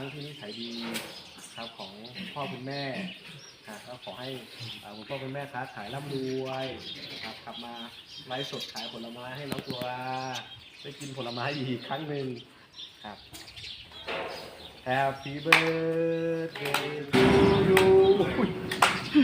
งที่นิสัยดีครับของพ่อคุณแม่อะก็ขอให้อ่าคุณพ่อคุณแม่ค้าขายร่ำรวยครับกลับมาไลฟ์สดขายผลไม้ให้น้องตัว ได้กินผลไม้อีกครั้งหนึ่งครับ Happy birthday to you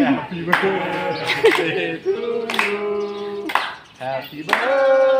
Happy birthday to you Happy birthday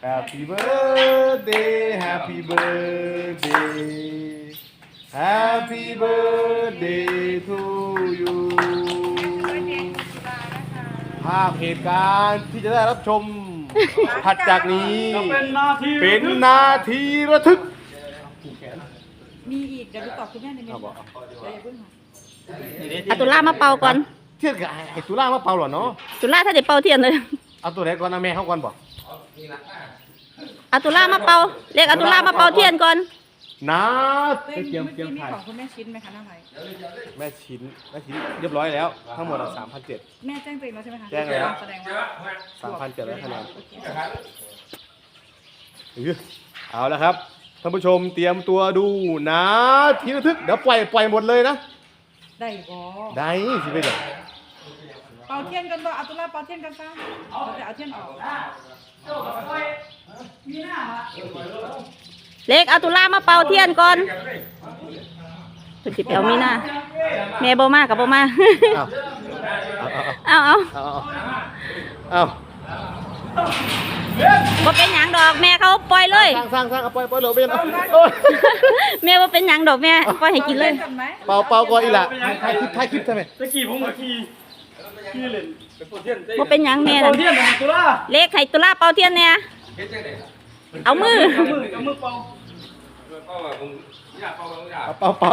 Happy birthday Happy birthday Happy birthday to you ภาพเหตุการณ์ที่จะได้รับชม ถัดจากนี้ เป็นหน้าที่เป็นนาทีระทึก มีอีกเดี๋ยวดูตอบคุณแม่ในเมเอานูบอกเดี๋ยวอย่าเพิ่งค่ะเอาตุลามาเป่าก่อน เทียนกับไอ้ตุล่ามาเป่าเหรอเนาะตุลาถ้าได้เป่าเทียนเลย เอาตัวไหนก่อนนะแม่เขาก่อนบอก เอาตุลามาเป่าเรียกเอาตุลามาเป่าเทียนก่อนนะเต้นเตรียมเมื่อเตรีกี้ยมมีถ่ายของคุณแม่ชิ้นไหมคะหน้าไทยแม่ชิ้นแม่ชิ้นเรียบร้อยแล้ว ทั้งหมดสามพันเจ็ดแม่แจ้งตัวเองแล้วใช่ไหมคะแจ้งแล้วแสดงว่าสามพันเจ็ดร้อยคะแนนอื้อเอาแล้วครับท่านผู้ชมเตรียมตัวดูนะทีระทึกเดี๋ยวปล่อยปล่อยหมดเลยนะ ได้บอได้สิไปเดี๋ยวเป่าเทียนกันบ่เอาตุลาเป่าเทียนกันซะเราจะเอาเทียนออก เล็กเอาตุลามาเป่าเทียนก่อนเพิ่นสิไปเอามีหน้าแม่บ่มากับบ่มาเอาเอาเอาเอาเอาเอาบ่เป็นหยังดอกแม่เขาปล่อยเลยสร้างสร้างสร้างเอาปล่อยปล่อยเหลวไปนะโอ้ยแม่บ่เป็นหยังดอกแม่ปล่อยให้กินเลยกันไหมเป่าเป่าก่อนอีหละถ่ายคลิปถ่ายคลิปใช่ไหมตะกี้ผมกับขี่ขี่เล่น เป็นโปรเทียนบ่เป็นหยังแม่โปน่ะรเทียนเป็นตุลาเล็กให้ตุลาเป่าเทียนแน่เอามือ เอามือเอามือเป่าเอาเป่าเป่า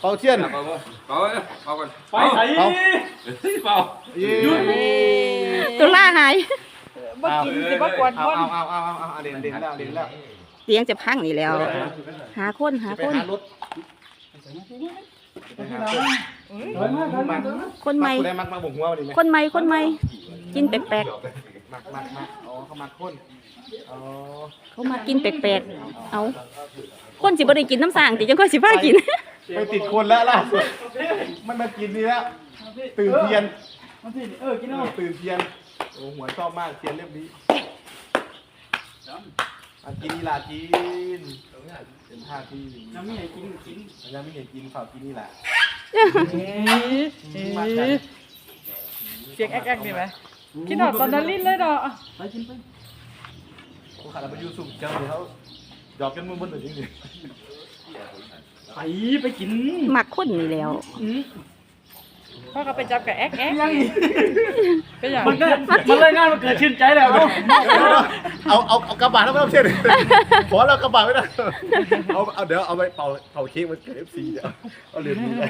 เป่าเทียนไปใส่เอาเย้ตุลาหายบ่กินสิบ่กวนเอาคนเอาเอาเอาเอาเอาเด่นเด่นแล้วเด่นแล้วเตียงจะพังนี่แล้ว หาคนหาไปคน หารถไปหารถมาคนใหม่ได้มักมาบ่งหัววันนี้ไหมคนใหม่คนใหม่กินแปลกมักมักมักอ๋อเขามักคนอ๋อๆเขามากินแปลกๆเอาคนสิบ่ได้กินน้ำสางติจังค่อยสิพากิน ไปติดคนแล้วล่ะมันมากินนี่แล้วตื่นเทียนมาสิเออกินเอาตื่นเทียนโอ้หัวชอบมากเทียนเรียบนี้ อันกินนี่ล่ะกินเป็นท่าที่น้ำมีให้กินกินยังไม่เห็นกินฝากกินนี่แหละเอ๊ะเสียงแอ๊กๆดีไหมคิดหอดตอนนั้นลิ้นเลยเนาะไปกินไปกูขาดไปยูสุ่มเจ้าเดี๋ยวเขาหยอกกันมึงบนหนึ่งจริงไปไปกินมักคนนี่แล้ว พ่อก็ไปจับกับแอ๊กแอ๊กยังอีกเป็นอย่างมันก็มันเลยงานมันเกิดชื่นใจแล้วๆเอาเอาเอากระบาดแล้วไม่ต้องเชื่อเลยขอเรากระบาดไม่ได้เอาเอาเดี๋ยวเอาไปเป่าเป่าเค้กมันเกิดเอฟซีเดี๋ยวเอาเหรียญนี้เลย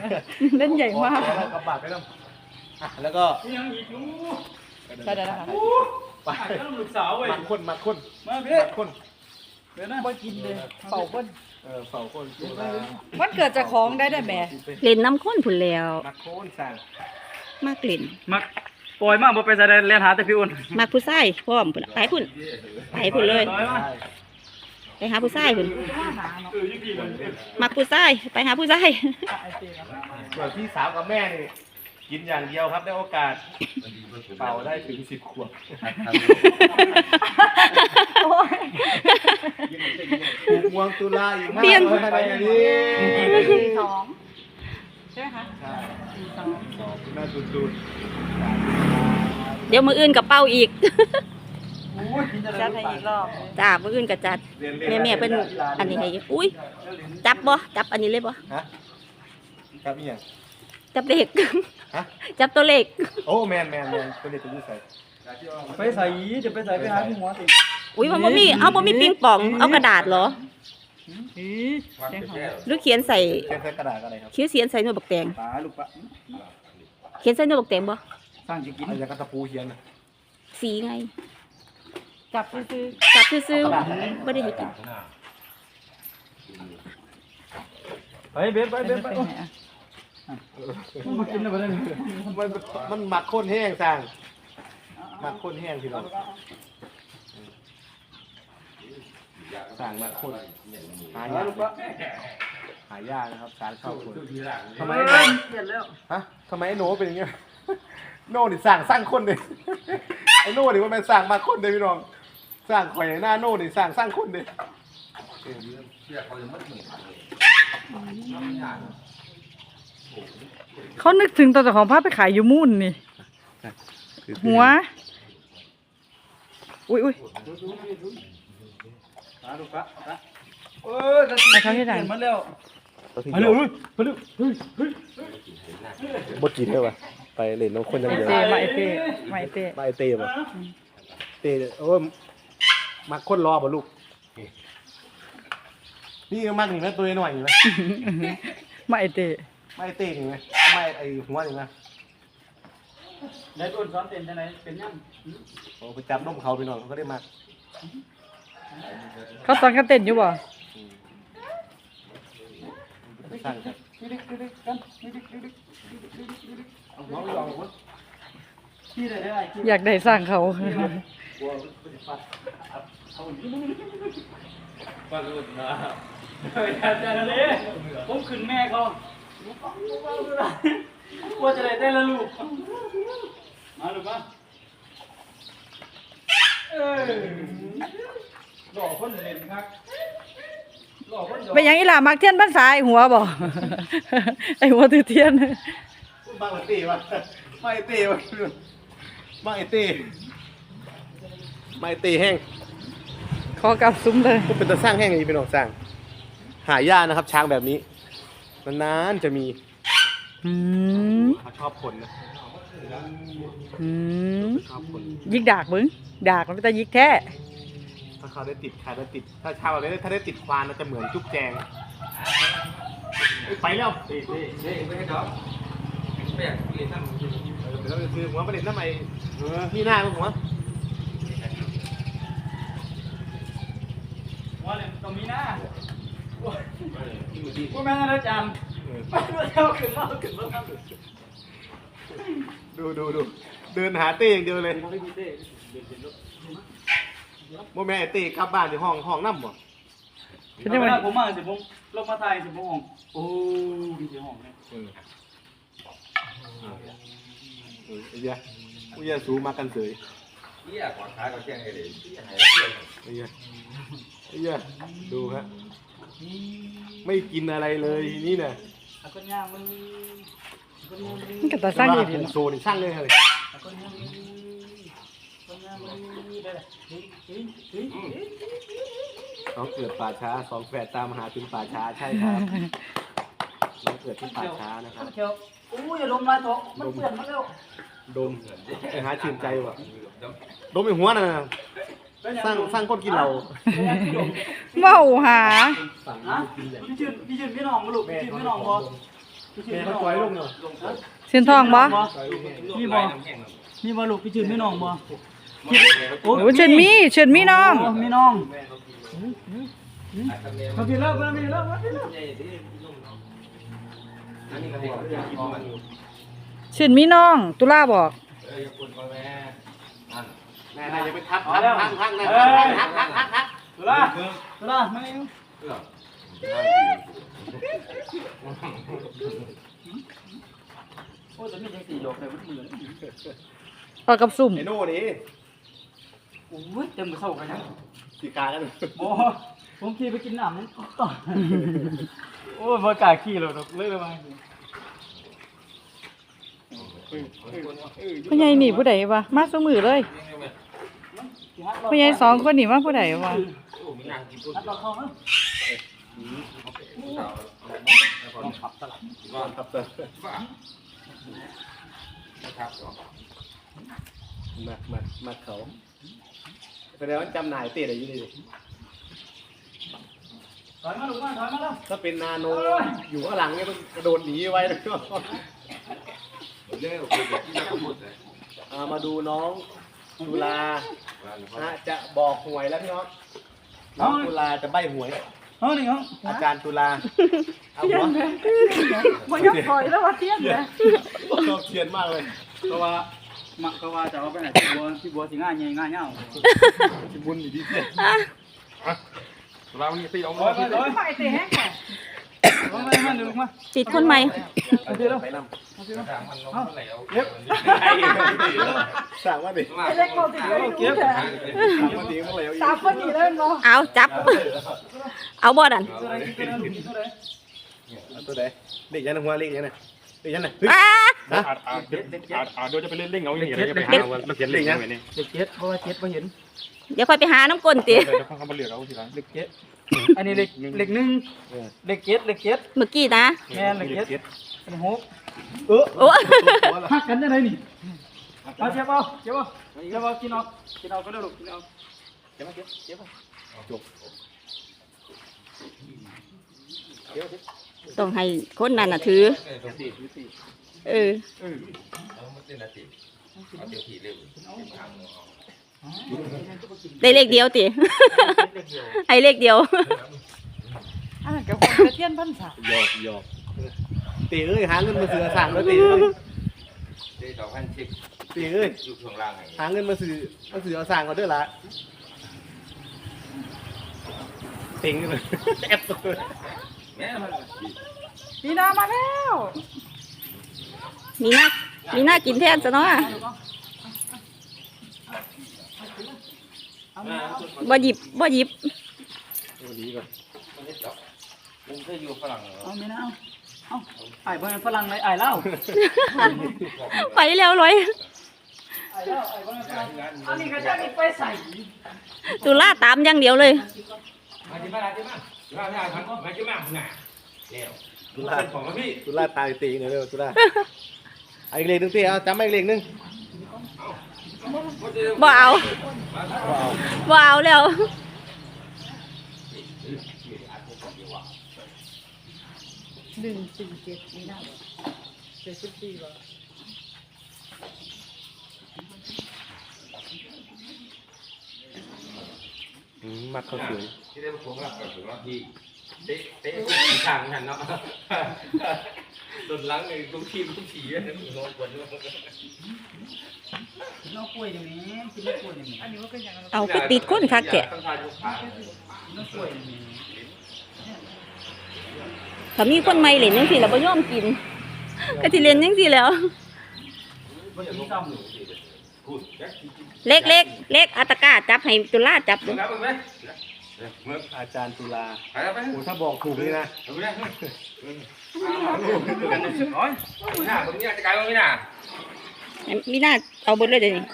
เล่นใหญ่มากขอเรากระบาดไม่ต้องอะแล้วก็ยังอีกอยู่ได้ได้ค่ะไปต้องลูกสาวเว้ยมักคนมักคนมาพี่มักคน เดี๋ยวนะบ่กินเลยเป่าเบิ้ลเออเป่าคนตัวละมันเกิดจากของได้ได้แหม่เล่นน้ำข้นผุนแล้ว มักโคนสั่งมากเล่น มักปล่อยมากบ่ไปแสดงเรียนหาแต่พี่อุ่นมากผู้ชายพร้อมพุ่นไปพุ่นไปพุ่นเลยร้อยมาไปหาผู้ชายพุ่นเออยิ่งดีเลยมักผู้ชายไปหาผู้ชายส่วนพี่สาวกับแม่นี่กินอย่างเดียวครับได้โอกาส เป่าได้ถึงสิบขวบถูกงวง ตุลาอีกมากเลยภายในนี้สองใช่ไหมคะใช่สองคุณแม่ตุนตุนเดี๋ยวมืออื่นกับเป้าอีก จัดให้อีกรอบจ้ามืออื่นกับจัด แม่แม่ๆเป็นอันนี้ให้อยู่อุ้ยจับบ่จับอันนี้เลยบ่ฮะครับอีหยัง จับเลขฮะ จับตัวเลขโอ้แมนแมนแมนตัวเด็กตัวนี้ใส่ไปใส่จะไปใส่ไปหาพี่หัวสิอุ้ยมันบ่มีเอาบ่มีปิงปองเอากระดาษเหรอ มเอ้ยเสียงหอนหรือเขียนใส่เขียนใส่กระดาษอะไรครับเขียนเสียนใส่หนวดบักแตงปลาลูกปลาเขียนใส่หนวดบักแตงบ่สร้างจะกินอะไรกระตะปูเขียนนะสีไงจับซื้อจับซื่อๆบ่ได้ให้กินไปเบ็ดไปๆเบ็ดไปไปโอ้ไหนอะมันมากินได้บ่ได้มันมันหมักข้นแห้งสั่งหมักข้นแห้งพี่น้อง สั่งหมักข้นหายากหายากนะครับการเข้าคนทำไมเปลี่ยนแล้วฮะทำไมไอ้โหนเป็นอย่างเงี้ยโน่นี่สั่งสร้างคนเลยไอ้โน่นี่มันเป็นสั่งมาคนเลยพี่น้องสร้างข่อยหน้าโน่นี่สั่งสร้างคนเลยเขานึกถึงตอนเจ้าของภาพไปขายอยู่มุ่นนี่ หัว อุ้ยอุ้ย ปลาลูกปลาปลาเออจะกินมันแล้วมาเร็วมาเร็วเฮ้ยเฮ้ยบดจีนได้ปะไปเล่นน้องคนยังไอเดียวเต้มาไอเต้มาไอเต้ไปเตะปะเตะโอ้ยมักคนรอป่ะลูก นี่ก็มักนี่ไหมตัวหน่อยนี่ไหมมาไอเต้ไม่เตะนี่ไหมไม่ไอหัวนี่ไหมได้ต้นซ้อนเต้นจังไดเป็นยังโอ้ไปจับนมเขาพี่น้องเขาก็ได้มัก เขาตอนกันเต้นอยู่บ่สร้างกันอยากได้สร้างเขาเฮ้ยอาจารย์เลยผมขึ้นแม่เขาว่าจะได้ได้ละลูก มาลูกมาเออ หล่อคนเล่นครับหล่อคนหยอกไปหยังอีหล่ามักเทียนพรรษาไอหัวบ่ ไอหัวถือเทียนมาไอเตะวะมาไอเตะวะมาไอเตะมาไอเตะแห้งขอกลับซุ้มเลยก็เป็นตัวสร้างแห้งอย่างนี้พี่น้องสร้าง หายากนะครับ ช้างแบบนี้นานๆจะมีอืมเขาชอบคนนะอืมชอบคน ยิกดากมึงดากมันเป็นตายิกแท้ ถ้าเขาได้ติดใครได้ติด ถ้าชาวแบบนี้ถ้าได้ติดควานน่าจะเหมือนจุ๊บแจง ไปแล้วเฮ้ยเฮ้ยเฮ้ยไม่ให้ดอกเดี๋ยวเราจะซื้อหัวประเด็นทำไมเออนี่หน้ามึงหัวว่าเลยตรงนี้หนะว่าแม่นอาจารย์ไปเที่ยวขึ้นมาขึ้นมาครับดูดูดูเดินหาเต้อย่างเดียวเลย โมแม่ไอ้เต้กลับบ้านที่ห้องห้องน้ำบ่ฉันได้เวมันลาผมมาสิผมลงมาถ่ายสิผมห้องโอ้ดีที่ห้องเนี่ยเออเออไอ้เหี้ยไอ้เหี้ยสูมากันเสยเหี้ยกว่าขาก็แจ้งให้เลยเหี้ยหายเหี้ยไอ้เหี้ยไอ้เหี้ยดูฮะไม่กินอะไรเลยนี่น่ะแล้วก็ย่างมันมันก็ตาสร้างดีดีแต่ว่เนาะโซนี่สร้างเลยเลย แล้วก็ย่างมันก็ย่างมั นได้เลยเฮ้ยเฮ้ยเฮ้ยน้องเกิดป่าช้าสองแฝดตามหาถึงป่าช้าใช่ครับน้องเกิดที่ป่าช้านะครับเขียวโอ้ยอย่าลมลายเถอะมันเปื่อนมาแล้วดมไปหาชื่นใจว่ะดมในหัวน่ะสร้างสร้างคนกินเราเว้าหาสั่งฮะพี่ชื่นพี่ชื่นพี่น้องมาลูกพี่ชื่นพี่น้องบ่พี่ชื่นแม่พี่เขาน้องปล่อยลูกบ่เนาะเส้นทองบ่มีบ่มีบ่ลูกพี่ชื่นพี่น้องบ่ โอ้เชิญมีเชิญมีน้องโมีน้องมาพี่เลิกมาพี่เลิกมาพี่เลิกอันนี้ก็ให้เขาเรียกพ่อมันอยู่เชิญมีน้อง ตุลาบอกเอออย่าคุณพ่อแม่นั่นแม่นายอย่าไปทักทักทักทักนะทักทักทักทักตุลาตุลามานี่เรื่องโอ้ยแต่ไม่ใช่สี่ดอกเลยมันเหมือนเอากับซุ่มไอ้โน่นี่ โอ้ยเต็มกระเซ้ากันยังสีกากันบ่ผมขี่ไปกินน้ำนั่นต่อโอ้ยบ่กล้าขี่แล้วดอกเลยเลยมาพ่อใหญ่นี่ผู้ใดวะมาสมือเลยพ่อใหญ่สองคนนี่มาผู้ใดวะโอ้มีนางกินตุ้นนัดต่อเข้ามั้ยขับตลาดขับเตอร์นะครับมามามาเขา แสดงว่าจำหน่ายเตะอะไรอยู่ดิถอยมาลูกมาถอยมาแล้วถ้าเป็นนาโนอยู่ข้างหลังเนี่ยมันกระโดดหนีไว้เลยเร็วคือที่นักพูดเลยอ่ามาดูน้องตุลานะจะบอกหวยแล้วพี่น้องน้องตุลาจะใบหวยเฮ้ยนี่เขาอาจารย์ตุลาเอาเทียหัวนไหมมันยังถอยแล้วว่าเทียนไหมชอบเทียนมากเลยก็ว่า มักก็ว่าจะเอาไปไหนพี่บัวพี่บัวสิง่ายใหญ่ง่ายเงาที่บุญอยู่ดีเทียเรานี่ตีเอาถอยไปถอยไฟเตะแห้งแก่ถอยมามาลูกมาติดคนใหม่เอาทีแล้วไปนมันลงเท่าไหร่เอาำสั่งว่าดิไอ้เล็กโมติเลยเก็บสั่งว่าดิเขาเลยตามคนนี้เลยเนาะเอาจับ เอาบ่ดันตัวไหนตัวไหนลูกตัวไหนเอาตัวไหนเด็กยันหัวเล็กยันน่ะ เด็กยันน่ะอ้าอาจอาจอาจอาจเดี๋ยวจะไปเล่นเล่งเอาอย่างนี้เดี๋ยวจะไปหาวันเขียนเล่งเอาไว้นี่เด็กเจ็ดเพราะว่าเจ็ดมาเห็นเดี๋ยวค่อยไปหาน้ำก้นติเดี๋ยวเขามาเลือกเอาทีหลังเด็กเจ็ดอันนี้เด็กเด็กหนึ่งเด็กเจ็ดเด็กเจ็ดเมื่อกี้นะแม่นเด็กเจ็ดอันนี้หกเออโอ้หักกันได้ไรนี่เอาเจ็บเอาเจ็บเอาเจ็บเอากินเอากินเอาก็ได้ลูกกินเอาเจ็บเอาเจ็บเจ็บเอา ต้องให้คนนั้นน่ะถือ เออได้เลขเดียวติให้เลขเดียวอันนั้นกับคนเทียนพันษาหยอกหยอกตีเอ้ยหาเงินมาซื้อสั่งแล้วตีเอ้ยตีสองพันสิบตีเอ้ยอยู่ข้างล่างไงหาเงินมาซื้อมาซื้อเอาสั่งเขาด้วยละติงเลยแอบตัว แม่มันปีนามาแล้วมีหน้ามีหน้ากินแทนซะเนาะบ่หยิบบ่หยิบดีก่อนผมเคยอยู่ฝรั่งเอาไม่นะเอาเอาไอ้บ้านฝรั่งเลยไอ้เล่าไปแล้วร้อยไอ้เล่าไอ้บ้านฝรั่งอันนี้ก็จะมีไปใส่ตุลาตามอย่างเดียวเลยมาจิมามา จิมาจิมามามาจิมาหน่ะเร็วตุลาเป็นของพี่ตุลาตายตีหน่อยเร็วตุลาเอาอีกเลขหนึงตีเอาจำไม่อีกเลขหนึงบ่เอาบ่เอาแล้วหนึ่งสี่เจ็ดปีนาเจ็ดสิบสี่เหรอ มมัดเขาสวยที่ได้ผมรับกับผมรับพี่เตะเตะทุกทางกันเนาะโดนล้างเลยทุกทีทุกทีอะงงกว่าด้วยกินเอากล้วยอย่างนี้กินเอากล้วยอย่างนี้อันนี้ว่าเป็นอย่างไรเอาไปติดคนคักแกะต้องทานลูกค้ากินเอากล้วยอย่างนี้ถ้ามีคนใหม่เล่นจังซี่แล้วบ่ยอมกินก็สิเล่นจังซี่แหล้วมันจะมีซ้ำอยู่ พูดแจ็คเล็กเล็กเล็กอัตกร้าจับให้ตุลาจับมึดูงรับมึงไหมมึงอาจารย์ตุลาไปแล้วไปโอ้ถ้าบอกถูกนี่นะเอาไปเลยร้อยหน้าผมเนี่ยจะกลายเป็นไม่น่ามีหน้าเอาเบิดเลยเดี๋ยวนี้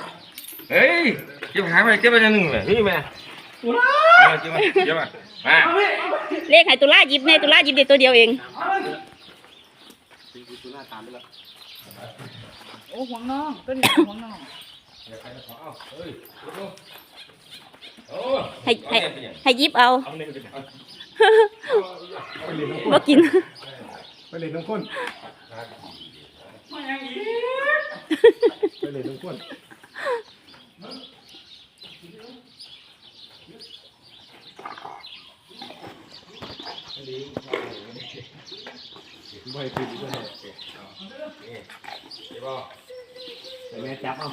เฮ้ยเก็บหายไปเก็บไปหนึ่งเลยเฮ้ยแม่เก็บมาเก็บมามาเลขให้ตุลาหยิบแน่ตุลาหยิบได้ตัวเดียวเองตุลาตามไปแล้วโอ้ห่วงน้องต้นนี้ห่วงน้องเฮ้ยโอ้ ให้ให้ให้หยิบเอาเอาเล่นกันบ่กินไปเลยน้องก้นไปเลยน้องก้นไม่ถึงด้วยเก็บบ่แต่แม่จับเอา